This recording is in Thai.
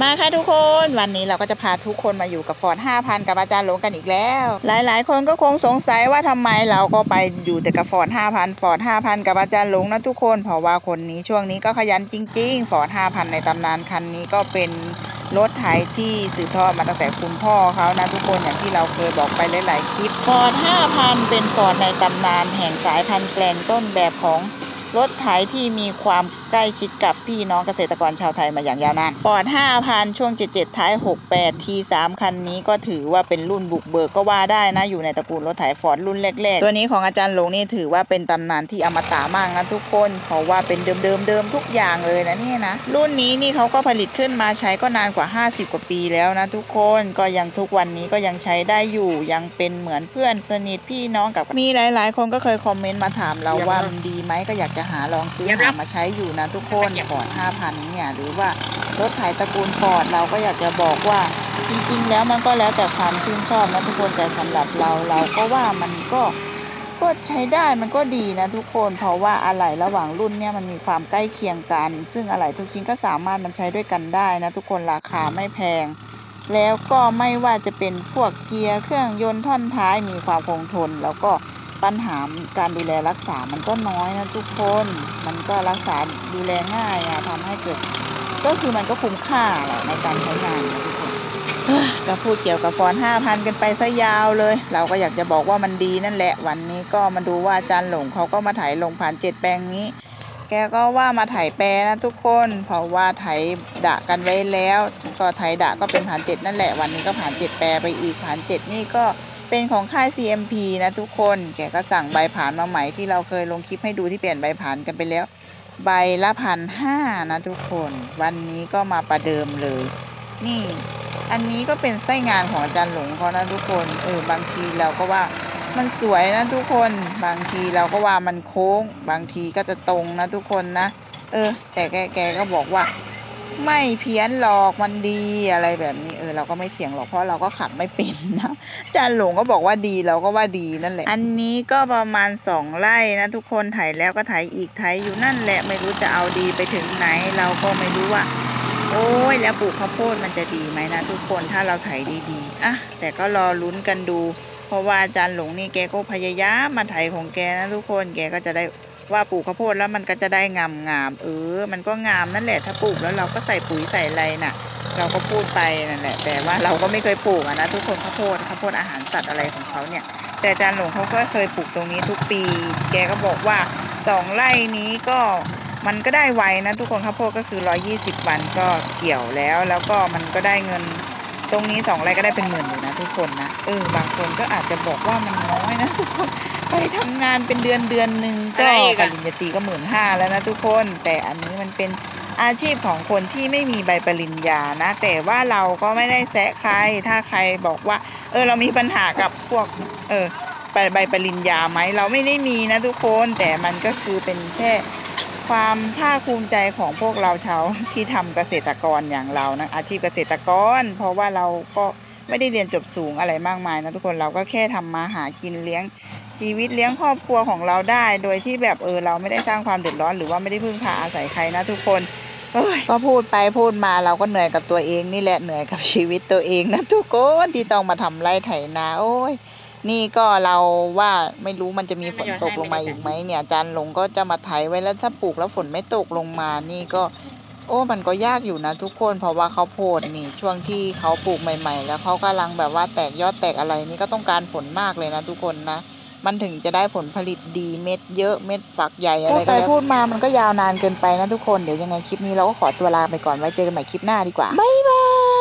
มาค่ะทุกคนวันนี้เราก็จะพาทุกคนมาอยู่กับฟอร์ด5,000กับอาจารย์หลงกันอีกแล้ว หลายๆ คนก็คงสงสัยว่าทำไมเราก็ไปอยู่แต่กับฟอร์ด5,000ฟอร์ด5,000กับอาจารย์หลงนะทุกคน เพราะว่าคนนี้ช่วงนี้ก็ขยันจริง ๆ ฟอร์ด5,000ในตำนานคันนี้ก็เป็นรถไถที่สืบทอดมาตั้งแต่คุณพ่อเขานะทุกคนอย่างที่เราเคยบอกไปหลาย ๆ คลิปฟอร์ด5,000เป็นฟอร์ดในตำนานแห่งสายพันธุ์แกลนต้นแบบของ รถไถที่มีความใกล้ชิดกับพี่น้องเกษตรกรชาวไทยมาอย่างยาวนานฟอร์ด5,000 ช่วง 77 ท้าย 68 T3 คันนี้ก็ถือว่าเป็นรุ่นบุกเบิกก็ว่าได้นะ อยู่ในตระกูลรถไถฟอร์ดรุ่นแรกๆ ตัวนี้ของอาจารย์หลงนี่ถือว่าเป็นตำนานที่อมตะมากนะทุกคน เพราะว่าเป็นเดิมๆเดิมทุกอย่างเลยนะเนี่ยนะ รุ่นนี้นี่เขาก็ผลิตขึ้นมาใช้ก็นานกว่า 50 กว่าปีแล้วนะทุกคนก็ยังทุกวันนี้ก็ยังใช้ได้อยู่ยังเป็นเหมือนเพื่อนสนิทพี่น้องกับมีหลาย ๆ คนก็เคยคอมเมนต์มาถามเราว่ามันดีไหมก็อยากจะหาลองซื้อหามาใช้อยู่นะทุกคนฟอร์ด5,000เนี่ยหรือว่ารถไถตระกูลฟอร์ดเราก็อยากจะบอกว่าจริงๆ แล้วมันก็แล้วแต่ความชื่นชอบนะทุกคนแต่สำหรับเราเราก็ว่ามันก็ก็ใช้ได้มันก็ดีนะทุกคน เพราะว่าอะไหล่ระหว่างรุ่นเนี่ยมันมีความใกล้เคียงกัน ซึ่งอะไหล่ทุกชิ้นก็สามารถมันใช้ด้วยกันได้นะทุกคนราคาไม่แพง แล้วก็ไม่ว่าจะเป็นพวกเกียร์เครื่องยนต์ท่อนท้ายมีความคงทน แล้วก็ ปัญหาการดูแลรักษา มันก็น้อยนะทุกคน มันก็รักษาดูแลง่ายอะทำให้เกิด ก็คือมันก็คุ้มค่าแหละในการใช้งานนะทุกคนเฮ้ยก็พูดเกี่ยวกับฟอนห้าพันกันไปซะยาวเลย เราก็อยากจะบอกว่ามันดีนั่นแหละ วันนี้ก็มาดูว่าอาจารย์หลงเขาก็มาถ่ายลงผ่านเจ็ดแปลงนี้ แกก็ว่ามาถ่ายแปรนะทุกคน เพราะว่าถ่ายดะกันไว้แล้ว ก็ถ่ายดะก็เป็นผ่านเจ็ดนั่นแหละ วันนี้ก็ผ่านเจ็ดแปรไปอีกผ่านเจ็ดนี่ก็ เป็นของค่าย CMP นะทุกคน แกก็สั่งใบผ่านมาใหม่ที่เราเคยลงคลิปให้ดูที่เปลี่ยนใบผ่านกันไปแล้ว ใบละพันห้านะทุกคน วันนี้ก็มาประเดิมเลย นี่ อันนี้ก็เป็นไส้งานของอาจารย์หลงเขานะทุกคน เออบางทีเราก็ว่ามันสวยนะทุกคน บางทีเราก็ว่ามันโค้ง บางทีก็จะตรงนะทุกคนนะ เออ แต่แกแกก็บอกว่า ไม่เพี้ยนหรอกมันดีอะไรแบบนี้เออเราก็ไม่เถียงหรอกเพราะเราก็ขับไม่เป็นนะจารย์หลงก็บอกว่าดีเราก็ว่าดีนั่นแหละ อันนี้ก็ประมาณสองไร่นะทุกคนไถแล้วก็ไถอีกไถอยู่นั่นแหละไม่รู้จะเอาดีไปถึงไหน เราก็ไม่รู้ว่า โอ้ยแล้วปลูกข้าวโพดมันจะดีไหมนะทุกคนถ้าเราไถดีๆอะแต่ก็รอลุ้นกันดู เพราะว่าอาจารย์หลงนี่แกก็พยายามมาไถของแกนะทุกคนแกก็จะได้ ว่าปลูกข้าวโพดแล้วมันก็จะได้งามงามเออ มันก็งามนั่นแหละถ้าปลูกแล้วเราก็ใส่ปุ๋ยใส่อะไรน่ะ เราก็พูดไปนั่นแหละ แต่ว่าเราก็ไม่เคยปลูกนะทุกคนข้าวโพดข้าวโพดอาหารสัตว์อะไรของเขาเนี่ย แต่อาจารย์หลวงเขาก็เคยปลูกตรงนี้ทุกปี แกก็บอกว่าสองไร่นี้ก็มันก็ได้ไวนะทุกคนข้าวโพดก็คือร้อยี่สิบวันก็เกี่ยวแล้ว แล้วก็มันก็ได้เงิน ตรงนี้สองไร่ก็ได้เป็นหมื่นอยู่นะทุกคนนะเออบางคนก็อาจจะบอกว่ามันน้อยนะทุกคนไปทำงานเป็นเดือนเดือนหนึ่งก็อะไรอีกปอะริญญาตรีก็หมื่นห้าแล้วนะทุกคน แต่อันนี้มันเป็นอาชีพของคนที่ไม่มีใบปริญญานะ แต่ว่าเราก็ไม่ได้แซะใคร ถ้าใครบอกว่า เออเรามีปัญหากับพวก เออใบใบปริญญาไหมเราไม่ได้มีนะทุกคน แต่มันก็คือเป็นแค่ ความภาคภูมิใจของพวกเราชาวที่ทำเกษตรกรอย่างเรานะอาชีพเกษตรกร เพราะว่าเราก็ไม่ได้เรียนจบสูงอะไรมากมายนะทุกคนเราก็แค่ทำมาหากินเลี้ยงชีวิตเลี้ยงครอบครัวของเราได้ โดยที่แบบเออเราไม่ได้สร้างความเดือดร้อนหรือว่าไม่ได้พึ่งพาอาศัยใครนะทุกคนก็พูดไปพูดมาเราก็เหนื่อยกับตัวเองนี่แหละเหนื่อยกับชีวิตตัวเองนะทุกคนที่ต้องมาทำไร่ไถนาโอ้ย นี่ก็เราว่าไม่รู้มันจะมีฝนตกลงมาอีกไหมเนี่ยอาจารย์หลงก็จะมาไถไว้แล้วถ้าปลูกแล้วฝนไม่ตกลงมานี่ก็ โอ้มันก็ยากอยู่นะทุกคนเพราะว่าเขาวโพดนี่ ช่วงที่เขาปลูกใหม่ ๆ แล้วเขากำลังแบบว่าแตกยอดแตกอะไรนี่ก็ต้องการฝนมากเลยนะทุกคนนะมันถึงจะได้ผลผลิตดีเม็ดเยอะเม็ดฝักใหญ่อะไรก็ไปพูดมามันก็ยาวนานเกินไปนะทุกคนเดี๋ยวยังไงคลิปนี้เราก็ขอตัวลาไปก่อนไว้เจอกันใหม่คลิปหน้าดีกว่าบ๊ายบาย